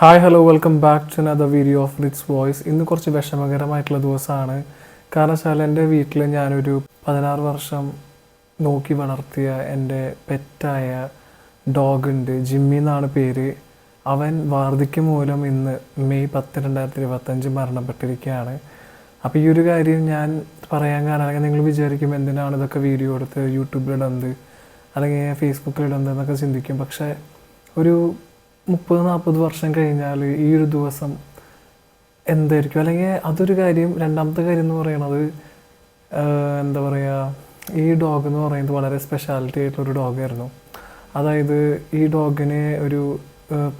Hi hello welcome back to another video of Ritz voice ഇന്ന് കുറച്ച് വിഷമകരമായിട്ടുള്ള ദിവസമാണ്. കാരണം വെച്ചാൽ എന്റെ വീട്ടിൽ ഞാനൊരു പതിനാറ് വർഷം നോക്കി വളർത്തിയ എന്റെ പെറ്റായ ഡോഗ് ഉണ്ട് ജിമ്മി എന്നാണ് പേര്. അവൻ വാർദ്ധക്യം മൂലം ഇന്ന് മെയ് പത്ത് രണ്ടായിരത്തി ഇരുപത്തഞ്ച് മരണപ്പെട്ടിരിക്കുകയാണ്. അപ്പോൾ ഈ ഒരു കാര്യം ഞാൻ പറയാൻ കാരണം അല്ലെങ്കിൽ നിങ്ങൾ വിചാരിക്കും എന്തിനാണ് ഇതൊക്കെ വീഡിയോ എടുത്ത് യൂട്യൂബിലിടുന്നത് അല്ലെങ്കിൽ ഫേസ്ബുക്കിലിടുന്നത് എന്നൊക്കെ ചിന്തിക്കും. പക്ഷേ ഒരു മുപ്പത് നാൽപ്പത് വർഷം കഴിഞ്ഞാൽ ഈ ഒരു ദിവസം എന്തായിരിക്കും? അല്ലെങ്കിൽ അതൊരു കാര്യം രണ്ടാമത്തെ കാര്യം എന്ന് പറയുന്നത് എന്താ പറയുക ഈ ഡോഗ് എന്ന് പറയുന്നത് വളരെ സ്പെഷ്യാലിറ്റി ആയിട്ടുള്ളൊരു ഡോഗായിരുന്നു അതായത് ഈ ഡോഗിന് ഒരു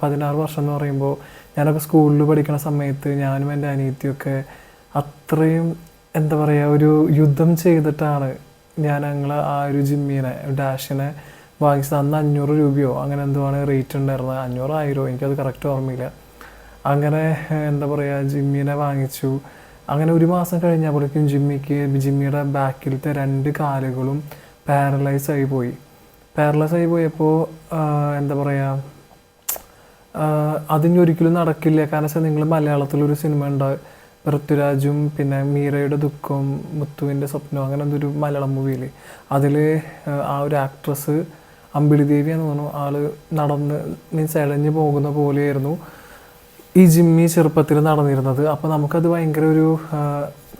പതിനാറ് വർഷം എന്ന് പറയുമ്പോൾ ഞാനൊക്കെ സ്കൂളിൽ പഠിക്കുന്ന സമയത്ത് ഞാനും എന്റെ അനിയത്തിയൊക്കെ അത്രയും എന്താ പറയുക ഒരു യുദ്ധം ചെയ്തിട്ടാണ് ഞാൻ ഞങ്ങൾ ആ ഒരു ജിമ്മീനെ ഡാഷിനെ വാങ്ങിച്ചത് അന്ന് അഞ്ഞൂറ് രൂപയോ അങ്ങനെ എന്തോ ആണ് റേറ്റ് ഉണ്ടായിരുന്നത്. അഞ്ഞൂറ് ആയിരോ എനിക്കത് കറക്റ്റ് ഓർമ്മയില്ല. അങ്ങനെ എന്താ പറയുക ജിമ്മിനെ വാങ്ങിച്ചു. അങ്ങനെ ഒരു മാസം കഴിഞ്ഞപ്പോഴേക്കും ജിമ്മിക്ക് ജിമ്മിയുടെ ബാക്കിലത്തെ രണ്ട് കാലുകളും പാരലൈസ് ആയി പോയി. പാരലൈസ് ആയി പോയപ്പോൾ എന്താ പറയുക അതിന് ഒരിക്കലും നടക്കില്ല. കാരണം വെച്ചാൽ നിങ്ങൾ മലയാളത്തിലൊരു സിനിമ ഉണ്ട്. പൃഥ്വിരാജും പിന്നെ മീരയുടെ ദുഃഖം മുത്തുവിന്റെ സ്വപ്നം അങ്ങനെ എന്തൊരു മലയാളം മൂവിയിൽ അതിൽ ആ ഒരു ആക്ട്രസ് അമ്പിളി ദേവി എന്ന് പറഞ്ഞു ആൾ നടന്ന് മീൻസ് ഇഴഞ്ഞു പോകുന്ന പോലെയായിരുന്നു ഈ ജിമ്മി ചെറുപ്പത്തിൽ നടന്നിരുന്നത്. അപ്പോൾ നമുക്കത് ഭയങ്കര ഒരു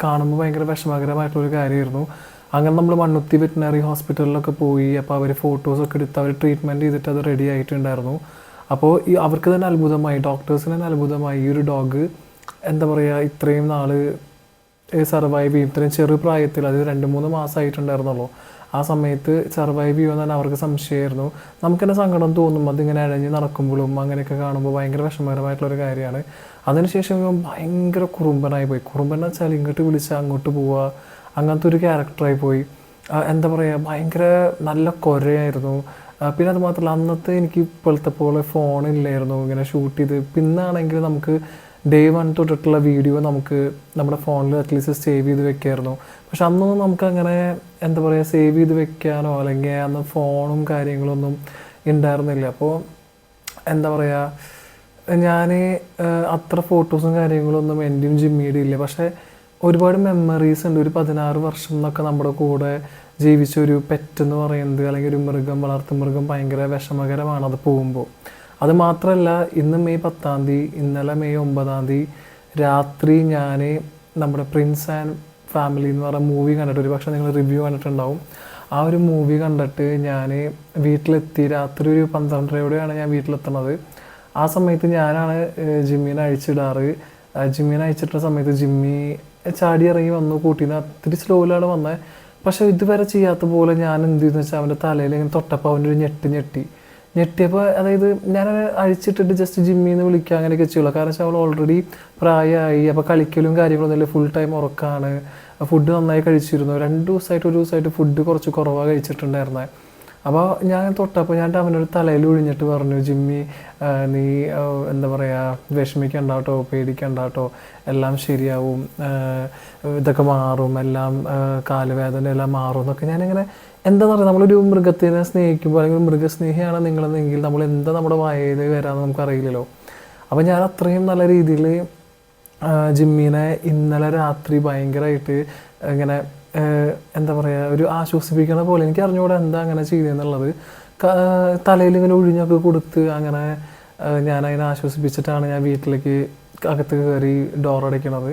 കാണുമ്പോൾ ഭയങ്കര വിഷമകരമായിട്ടുള്ളൊരു കാര്യമായിരുന്നു. അങ്ങനെ നമ്മൾ മണ്ണുത്തി വെറ്റിനറി ഹോസ്പിറ്റലിലൊക്കെ പോയി അപ്പോൾ അവർ ഫോട്ടോസൊക്കെ എടുത്ത് അവർ ട്രീറ്റ്മെന്റ് ചെയ്തിട്ട് അത് റെഡി ആയിട്ടുണ്ടായിരുന്നു. അപ്പോൾ ഈ അവർക്ക് തന്നെ അത്ഭുതമായി ഡോക്ടേഴ്സിന് തന്നെ അത്ഭുതമായി. ഈ ഒരു ഡോഗ് എന്താ പറയുക ഇത്രയും നാൾ സർവൈവ് ചെയ്യും. ഇത്രയും ചെറു പ്രായത്തിൽ അത് രണ്ട് മൂന്ന് മാസമായിട്ടുണ്ടായിരുന്നുള്ളൂ ആ സമയത്ത് സർവൈവ് ചെയ്യുമെന്ന് തന്നെ അവർക്ക് സംശയമായിരുന്നു. നമുക്ക് തന്നെ സങ്കടം തോന്നും അതിങ്ങനെ അഴഞ്ഞ് നടക്കുമ്പോഴും അങ്ങനെയൊക്കെ കാണുമ്പോൾ ഭയങ്കര വിഷമകരമായിട്ടുള്ളൊരു കാര്യമാണ്. അതിനുശേഷം ഇവൻ ഭയങ്കര കുറുമ്പനായി പോയി. കുറുമ്പൻ എന്ന് വെച്ചാൽ ഇങ്ങോട്ട് വിളിച്ചാൽ അങ്ങോട്ട് പോവുക അങ്ങനത്തെ ഒരു ക്യാരക്ടറായി പോയി. എന്താ പറയുക ഭയങ്കര നല്ല കൊരയായിരുന്നു. പിന്നെ അത് മാത്രമല്ല അന്നത്തെ എനിക്ക് ഇപ്പോഴത്തെ പോലെ ഫോണില്ലായിരുന്നു ഇങ്ങനെ ഷൂട്ട് ചെയ്ത്. പിന്നാണെങ്കിൽ നമുക്ക് ഡേ വൺ തൊട്ടിട്ടുള്ള വീഡിയോ നമുക്ക് നമ്മുടെ ഫോണിൽ അറ്റ്ലീസ്റ്റ് സേവ് ചെയ്ത് വെക്കായിരുന്നു. പക്ഷെ അന്നൊന്നും നമുക്ക് അങ്ങനെ എന്താ പറയുക സേവ് ചെയ്ത് വെക്കാനോ അല്ലെങ്കിൽ അന്ന് ഫോണും കാര്യങ്ങളൊന്നും ഉണ്ടായിരുന്നില്ല അപ്പോൾ എന്താ പറയുക ഞാൻ അത്ര ഫോട്ടോസും കാര്യങ്ങളൊന്നും എന്റെയും ജിമ്മിയുടെ ഇല്ല. പക്ഷേ ഒരുപാട് മെമ്മറീസ് ഉണ്ട്. ഒരു പതിനാറ് വർഷം എന്നൊക്കെ നമ്മുടെ കൂടെ ജീവിച്ച ഒരു പെറ്റ് എന്ന് പറയുന്നത് അല്ലെങ്കിൽ ഒരു മൃഗം വളർത്തു മൃഗം ഭയങ്കര വിഷമകരമാണ് അത് പോകുമ്പോൾ അത് മാത്രമല്ല ഇന്ന് മെയ് പത്താം തീയതി ഇന്നലെ മെയ് ഒമ്പതാം തീയതി രാത്രി ഞാൻ നമ്മുടെ പ്രിൻസ് ആൻഡ് ഫാമിലി എന്ന് പറയുന്ന മൂവി കണ്ടിട്ട് ഒരു പക്ഷേ നിങ്ങൾ റിവ്യൂ കണ്ടിട്ടുണ്ടാവും. ആ ഒരു മൂവി കണ്ടിട്ട് ഞാൻ വീട്ടിലെത്തി രാത്രി ഒരു പന്ത്രണ്ടരയോടെയാണ് ഞാൻ വീട്ടിലെത്തുന്നത് ആ സമയത്ത് ഞാനാണ് ജിമ്മീനെ അഴിച്ചിടാറ്. ജിമ്മീനെ അഴിച്ചിട്ട സമയത്ത് ജിമ്മി ചാടി ഇറങ്ങി വന്നു. കൂട്ടിന്ന് അത്തിരി സ്ലോയിലാണ് വന്നത് പക്ഷേ ഇതുവരെ ചെയ്യാത്ത പോലെ ഞാൻ എന്ത് ചെയ്യുന്നു വെച്ചാൽ അവന്റെ തലയിൽ ഇങ്ങനെ തൊട്ടപ്പോൾ അവനൊരു ഞെട്ട് ഞെട്ടി. ഞെട്ടിയപ്പോൾ അതായത് ഞാൻ അഴിച്ചിട്ടിട്ട് ജസ്റ്റ് ജിമ്മിൽ നിന്ന് വിളിക്കുക അങ്ങനെയൊക്കെ ചെയ്യുള്ളൂ. കാരണം വെച്ചാൽ അവൾ ഓൾറെഡി പ്രായമായി. അപ്പോൾ കളിക്കലും കാര്യങ്ങളൊന്നുമില്ല ഫുൾ ടൈം ഉറക്കാണ്. ഫുഡ് നന്നായി കഴിച്ചിരുന്നു. രണ്ട് ദിവസമായിട്ട് ഒരു ദിവസമായിട്ട് ഫുഡ് കുറച്ച് കുറവാണ് കഴിച്ചിട്ടുണ്ടായിരുന്നത് അപ്പോൾ ഞാൻ തൊട്ടപ്പോൾ ഞാൻ അവനൊരു തലയിൽ ഒഴിഞ്ഞിട്ട് പറഞ്ഞു ജിമ്മി നീ എന്താ പറയുക പേടിക്കണ്ട പേടിക്കണ്ടാട്ടോ എല്ലാം ശരിയാവും ഇതൊക്കെ മാറും എല്ലാം കാലവേദന എല്ലാം മാറും എന്നൊക്കെ ഞാനിങ്ങനെ എന്താ പറയുക നമ്മളൊരു മൃഗത്തിനെ സ്നേഹിക്കുമ്പോൾ അല്ലെങ്കിൽ മൃഗസ്നേഹിയാണ് നിങ്ങളെന്നെങ്കിൽ നമ്മൾ എന്താ നമ്മുടെ വായയിൽ വരാമെന്ന് നമുക്കറിയില്ലല്ലോ അപ്പോൾ ഞാൻ അത്രയും നല്ല രീതിയിൽ ജിമ്മീനെ ഇന്നലെ രാത്രി ഭയങ്കരമായിട്ട് ഇങ്ങനെ എന്താ പറയുക ഒരു ആശ്വസിപ്പിക്കണ പോലെ എനിക്ക് അറിഞ്ഞുകൂടെ എന്താ അങ്ങനെ ചെയ്തതെന്നുള്ളത് തലയിൽ ഇങ്ങനെ ഒഴിഞ്ഞൊക്കെ കൊടുത്ത് അങ്ങനെ ഞാൻ അതിനെ ആശ്വസിപ്പിച്ചിട്ടാണ് ഞാൻ വീട്ടിലേക്ക് അകത്ത് കയറി ഡോർ അടയ്ക്കണത്.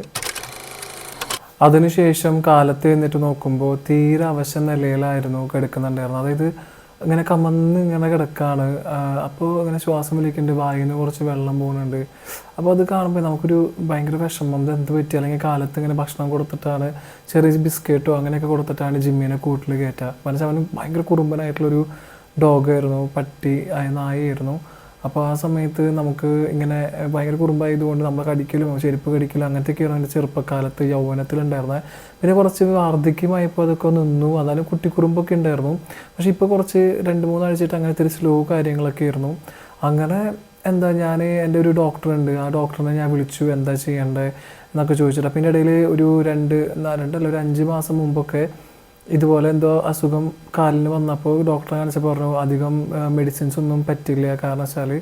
അതിനുശേഷം കാലത്ത് എന്നിട്ട് നോക്കുമ്പോൾ തീരെ അവശ നിലയിലായിരുന്നു കിടക്കുന്നുണ്ടായിരുന്നു അതായത് ഇങ്ങനെ കമന്ന് ഇങ്ങനെ കിടക്കാണ്. അപ്പോൾ ഇങ്ങനെ ശ്വാസം വലിക്കുന്നുണ്ട് വായിൽ നിന്ന് കുറച്ച് വെള്ളം പോകുന്നുണ്ട്. അപ്പോൾ അത് കാണുമ്പോൾ നമുക്കൊരു ഭയങ്കര വിഷമം. എന്ത് പറ്റി? അല്ലെങ്കിൽ കാലത്ത് ഇങ്ങനെ ഭക്ഷണം കൊടുത്തിട്ടാണ് ചെറിയ ബിസ്ക്കറ്റോ അങ്ങനെയൊക്കെ കൊടുത്തിട്ടാണ് ജിമ്മിനെ കൂട്ടിൽ കയറ്റുക മനസ്സിൽ ഭയങ്കര കുറുമ്പനായിട്ടുള്ളൊരു ഡോഗായിരുന്നു പട്ടി നായയായിരുന്നു. അപ്പോൾ ആ സമയത്ത് നമുക്ക് ഇങ്ങനെ ഭയങ്കര കുറുമ്പായതുകൊണ്ട് നമ്മൾ കടിക്കലും ചെരുപ്പ് കടിക്കലും അങ്ങനത്തെയൊക്കെയാണ് എന്റെ ചെറുപ്പക്കാലത്ത് യൗവനത്തിലുണ്ടായിരുന്നത് പിന്നെ കുറച്ച് വാർദ്ധക്യമായപ്പോൾ അതൊക്കെ നിന്നു. എന്നാലും കുട്ടിക്കുറുമ്പൊക്കെ ഉണ്ടായിരുന്നു. പക്ഷേ ഇപ്പോൾ കുറച്ച് രണ്ട് മൂന്നാഴ്ചയായിട്ട് അങ്ങനത്തെ ഒരു സ്ലോ കാര്യങ്ങളൊക്കെ ആയിരുന്നു. അങ്ങനെ എന്താ ഞാൻ എന്റെ ഒരു ഡോക്ടറുണ്ട്. ആ ഡോക്ടറിനെ ഞാൻ വിളിച്ചു എന്താ ചെയ്യേണ്ടത് എന്നൊക്കെ ചോദിച്ചിട്ട്. അപ്പം ഇടയിൽ ഒരു രണ്ട് രണ്ടല്ല ഒരു അഞ്ച് മാസം മുമ്പൊക്കെ ഇതുപോലെ എന്തോ അസുഖം കാലിന് വന്നപ്പോൾ ഡോക്ടറെ കാണിച്ചപ്പോൾ പറഞ്ഞു അധികം മെഡിസിൻസ് ഒന്നും പറ്റില്ല. കാരണം വെച്ചാൽ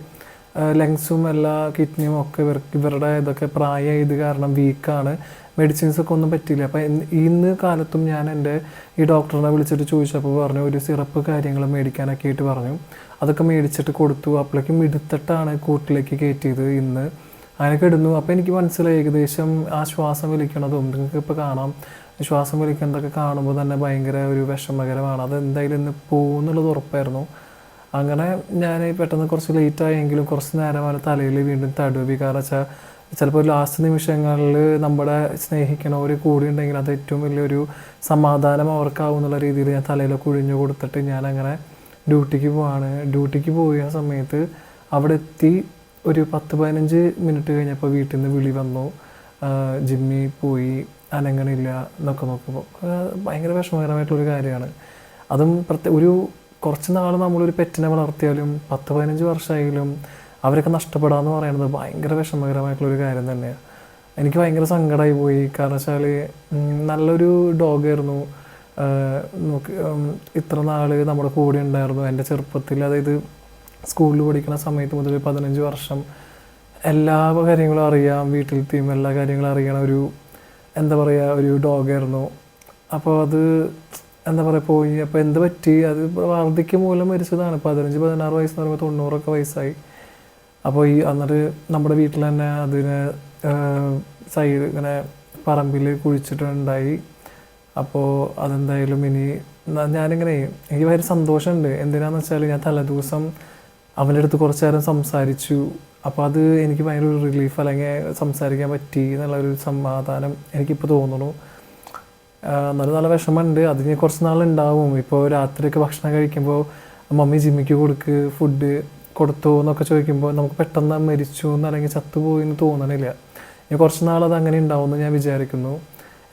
ലങ്സും എല്ലാ കിഡ്നിയും ഒക്കെ ഇവർക്ക് ഇവരുടെ ഇതൊക്കെ പ്രായം ഇത് കാരണം വീക്കാണ്. മെഡിസിൻസ് ഒക്കെ ഒന്നും പറ്റില്ല. അപ്പോൾ ഇന്ന് കാലത്തും ഞാൻ എന്റെ ഈ ഡോക്ടറിനെ വിളിച്ചിട്ട് ചോദിച്ചപ്പോൾ പറഞ്ഞു ഒരു സിറപ്പ് കാര്യങ്ങൾ മേടിക്കാനൊക്കെ ആയിട്ട് പറഞ്ഞു. അതൊക്കെ മേടിച്ചിട്ട് കൊടുത്തു. അപ്പോഴേക്കും എടുത്തിട്ടാണ് കൂട്ടിലേക്ക് കയറ്റിയത് ഇന്ന്. അങ്ങനെയൊക്കെ ഇടുന്നു. അപ്പോൾ എനിക്ക് മനസ്സിലായി ഏകദേശം ആ ശ്വാസം വലിക്കണതും നിങ്ങൾക്ക് ഇപ്പോൾ കാണാം. ശ്വാസം വലിക്കുന്നതൊക്കെ കാണുമ്പോൾ തന്നെ ഭയങ്കര ഒരു വിഷമകരമാണ്. അത് എന്തായാലും ഇന്ന് പോകുന്നുള്ളത് ഉറപ്പായിരുന്നു. അങ്ങനെ ഞാൻ പെട്ടെന്ന് കുറച്ച് ലേറ്റ് ആയെങ്കിലും കുറച്ച് നേരം അവന്റെ തലയിൽ വീണ്ടും തടുവി. കാരണം വെച്ചാൽ ചിലപ്പോൾ ലാസ്റ്റ് നിമിഷങ്ങളിൽ നമ്മുടെ സ്നേഹിക്കണവർ കൂടി ഉണ്ടെങ്കിൽ അത് ഏറ്റവും വലിയൊരു സമാധാനം അവർക്കാവും എന്നുള്ള രീതിയിൽ ഞാൻ തലയിൽ കുഴിഞ്ഞു കൊടുത്തിട്ട് ഞാൻ അങ്ങനെ ഡ്യൂട്ടിക്ക് പോവാണ്. ഡ്യൂട്ടിക്ക് പോയ സമയത്ത് അവിടെ എത്തി ഒരു പത്ത് പതിനഞ്ച് മിനിറ്റ് കഴിഞ്ഞപ്പോൾ വീട്ടിൽ നിന്ന് വിളി വന്നു. ജിമ്മി പോയി. അനങ്ങണില്ല എന്നൊക്കെ നോക്കുമ്പോൾ ഭയങ്കര വിഷമകരമായിട്ടുള്ളൊരു കാര്യമാണ്. അതും പ്രത്യേക ഒരു കുറച്ച് നാൾ നമ്മളൊരു പെറ്റിനെ വളർത്തിയാലും പത്ത് പതിനഞ്ച് വർഷമായാലും അവരൊക്കെ നഷ്ടപ്പെടാന്ന് പറയുന്നത് ഭയങ്കര വിഷമകരമായിട്ടുള്ളൊരു കാര്യം തന്നെയാണ് എനിക്ക് ഭയങ്കര സങ്കടമായി പോയി. കാരണം വെച്ചാൽ നല്ലൊരു ഡോഗായിരുന്നു നോക്കി ഇത്ര നാൾ നമ്മുടെ കൂടെ ഉണ്ടായിരുന്നു. എന്റെ ചെറുപ്പത്തിൽ അതായത് സ്കൂളിൽ പഠിക്കുന്ന സമയത്ത് മുതൽ പതിനഞ്ച് വർഷം എല്ലാ കാര്യങ്ങളും അറിയാം. വീട്ടിലത്തെയും എല്ലാ കാര്യങ്ങളും അറിയണ ഒരു എന്താ പറയുക ഒരു ഡോഗായിരുന്നു അപ്പോൾ അത് എന്താ പറയുക പോയി. അപ്പോൾ എന്ത് പറ്റി? അത് വാർദ്ധക്യം മൂലം മരിച്ചതാണ്. പതിനഞ്ച് പതിനാറ് വയസ്സ് എന്ന് പറയുമ്പോൾ തൊണ്ണൂറൊക്കെ വയസ്സായി. അപ്പോൾ ഈ എന്നിട്ട് നമ്മുടെ വീട്ടിൽ തന്നെ അതിനെ സൈഡ് ഇങ്ങനെ പറമ്പിൽ കുഴിച്ചിട്ടുണ്ടായി. അപ്പോൾ അതെന്തായാലും ഇനി ഞാനിങ്ങനെ എനിക്ക് ഭയങ്കര സന്തോഷമുണ്ട്. എന്തിനാന്ന് വെച്ചാൽ ഞാൻ തലേദിവസം അവന്റെ അടുത്ത് കുറച്ച് നേരം സംസാരിച്ചു. അപ്പോൾ അത് എനിക്ക് ഭയങ്കര ഒരു റിലീഫ് അല്ലെങ്കിൽ സംസാരിക്കാൻ പറ്റി എന്നുള്ളൊരു സമാധാനം എനിക്കിപ്പോൾ തോന്നുന്നു. നല്ല നല്ല വിഷമമുണ്ട്. അത് ഞാൻ കുറച്ച് നാളുണ്ടാവും. ഇപ്പോൾ രാത്രിയൊക്കെ ഭക്ഷണം കഴിക്കുമ്പോൾ മമ്മി ജിമ്മിക്ക് കൊടുക്ക് ഫുഡ് കൊടുത്തു എന്നൊക്കെ ചോദിക്കുമ്പോൾ നമുക്ക് പെട്ടെന്ന് മരിച്ചു എന്ന് അല്ലെങ്കിൽ ചത്തുപോയി എന്ന് തോന്നണില്ല. ഞാൻ കുറച്ച് നാൾ അത് അങ്ങനെ ഉണ്ടാവുമെന്ന് ഞാൻ വിചാരിക്കുന്നു.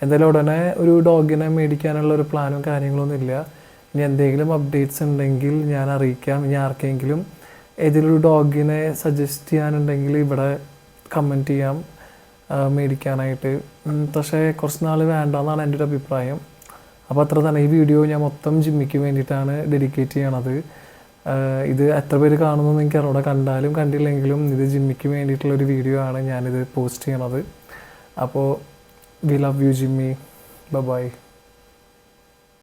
എന്തായാലും ഉടനെ ഒരു ഡോഗിനെ മേടിക്കാനുള്ള ഒരു പ്ലാനും കാര്യങ്ങളൊന്നും ഇല്ല. ഇനി എന്തെങ്കിലും അപ്ഡേറ്റ്സ് ഉണ്ടെങ്കിൽ ഞാൻ അറിയിക്കാം. ഇനി ആർക്കെങ്കിലും ഏതെങ്കിലും ഡോഗിനെ സജസ്റ്റ് ചെയ്യാനുണ്ടെങ്കിൽ ഇവിടെ കമന്റ് ചെയ്യാം മേടിക്കാനായിട്ട്. പക്ഷേ കുറച്ച് നാൾ വേണ്ടെന്നാണ് എന്റെ ഒരു അഭിപ്രായം. അപ്പോൾ അത്ര തന്നെ. ഈ വീഡിയോ ഞാൻ മൊത്തം ജിമ്മിക്ക് വേണ്ടിയിട്ടാണ് ഡെഡിക്കേറ്റ് ചെയ്യണത്. ഇത് എത്ര പേര് കാണുന്നു എനിക്ക് അറിവിടെ കണ്ടാലും കണ്ടില്ലെങ്കിലും ഇത് ജിമ്മിക്ക് വേണ്ടിയിട്ടുള്ളൊരു വീഡിയോ ആണ് ഞാനിത് പോസ്റ്റ് ചെയ്യണത്. അപ്പോൾ we love you Jimmy bye